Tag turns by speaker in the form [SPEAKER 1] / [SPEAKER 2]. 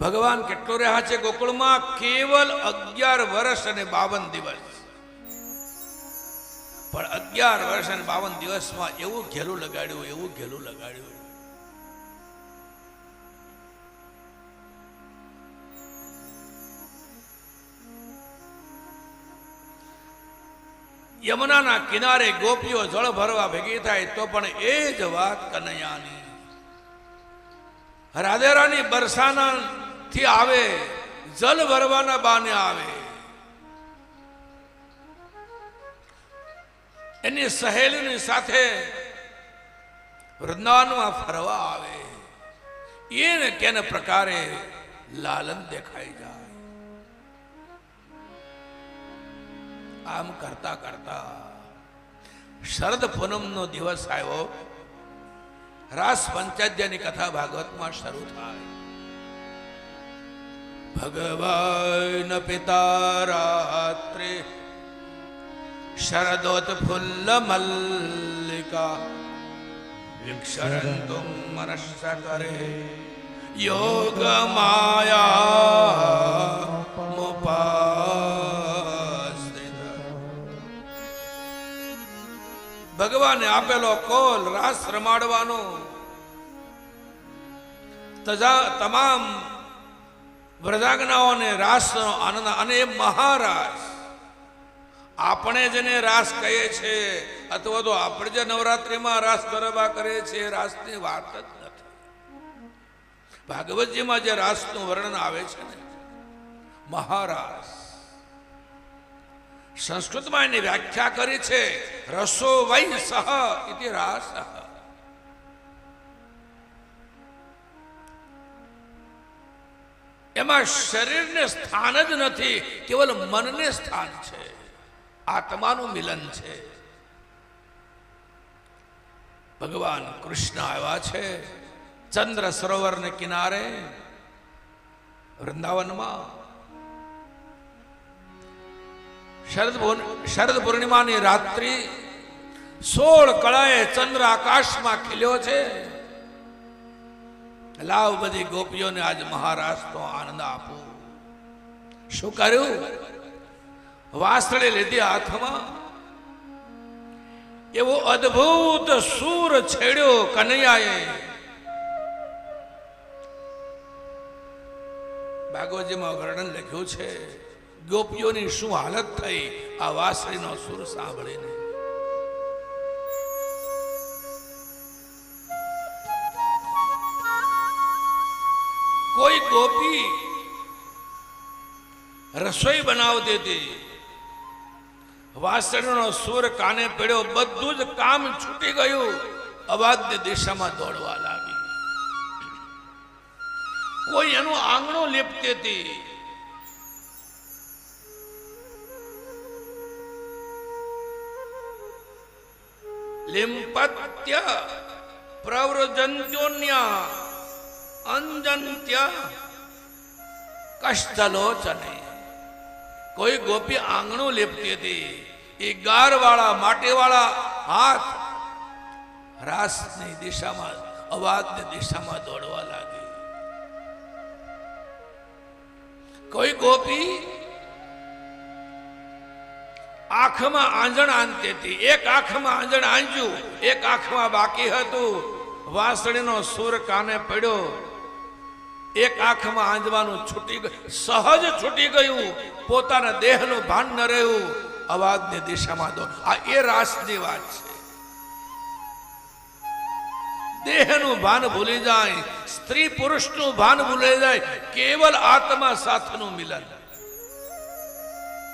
[SPEAKER 1] ભગવાન કેટલો રહ્યા છે ગોકુળમાં? કેવલ અગિયાર વર્ષ અને બાવન દિવસ. પણ અગિયાર વર્ષ અને બાવન દિવસમાં એવું ઘેલું લગાડ્યું, એવું ઘેલું લગાડ્યું. યમુનાના કિનારે ગોપીઓ જળ ભરવા ભેગી થાય તો પણ એ જ વાત કનૈયાની. રાધેરાની બરસાના થી આવે, જલ ભરવાના બાને આવે. એની સહેલીની સાથે વૃંદાવનમાં ફરવા આવે. એને કેને પ્રકારે લાલન દેખાઈ જાય. આમ કરતા કરતા શરદ પૂનમનો દિવસ આવ્યો. રાસ પંચાયતની કથા ભાગવતમાં શરૂ થાય. ભગવાન પિતા રાત્રે શરદોત ફુલ્લ મલ્લિકા વિક્ષરંતુ મનસ્સ કરે. યોગ માયા ભગવાને આપેલો કોલ રાસ રમાડવાનો. તમામ વ્રજાજ્ઞાઓને રાસનો આનંદ અને એ મહારાસ. આપણે જેને રાસ કહીએ છીએ, અથવા તો આપણે જે નવરાત્રિમાં રાસ ગરબા કરીએ છીએ રાસની વાત જ નથી. ભાગવતજીમાં જે રાસનું વર્ણન આવે છે ને, મહારાસ. સંસ્કૃતમાં એની વ્યાખ્યા કરી છે, રસો વૈ સહ ઇતિ રાસ. એમાં શરીરને સ્થાન જ નથી, કેવલ મનને સ્થાન છે. આત્માનું મિલન છે. ભગવાન કૃષ્ણ આવ્યા છે ચંદ્ર સરોવરને કિનારે, વૃંદાવનમાં. શરદ શરદ પૂર્ણિમાની રાત્રિ સોળ કળાએ ચંદ્ર આકાશમાં ખીલ્યો છે. લાવ બધી ગોપીઓને આજ મહારાષ્ટ્રનો આનંદ આપો. શું કર્યું? વાસળે લીધી હાથમાં. એવો અદ્ભુત સૂર છેડ્યો કનૈયાએ. ભાગવતજીમાં વર્ણન લખ્યું છે, ગોપીઓની શું હાલત થઈ? આ વાસળીનો સૂર સાંભળીને. કોઈ ગોપી રસોઈ બનાવતી હતી. વાસણનો સૂર કાને પડ્યો, બધું જ કામ છૂટી ગયું. અવાજની દિશામાં દોડવા લાગી. કોઈ એનું આંગણું લીપતી હતી. લિંપત્ય પ્રવ્રજંત્યોન્ય અંજંત્ય કષ્ટલોચને. કોઈ ગોપી આંગણું લેપતી હતી. એ ગારવાળા, માટીવાળા હાથ રાસની દિશામાં, અવાજની દિશામાં દોડવા લાગી. કોઈ ગોપી આંખમાં આંજણ આંતતી હતી. એક આંખમાં આંજણ આંજ્યું. એક આંખમાં બાકી હતું. વાસણીનો સૂર કાને પડ્યો. એક આંખમાં આંજવાનું છૂટી ગયું, સહજ છૂટી ગયું. પોતાના દેહનું ભાન ન રહ્યું. અવાજની દિશામાં દો આ એ રાસની વાત છે. દેહનું ભાન ભૂલી જાય, સ્ત્રી પુરુષનું ભાન ભૂલી જાય, કેવલ આત્મા સાથનું મિલન.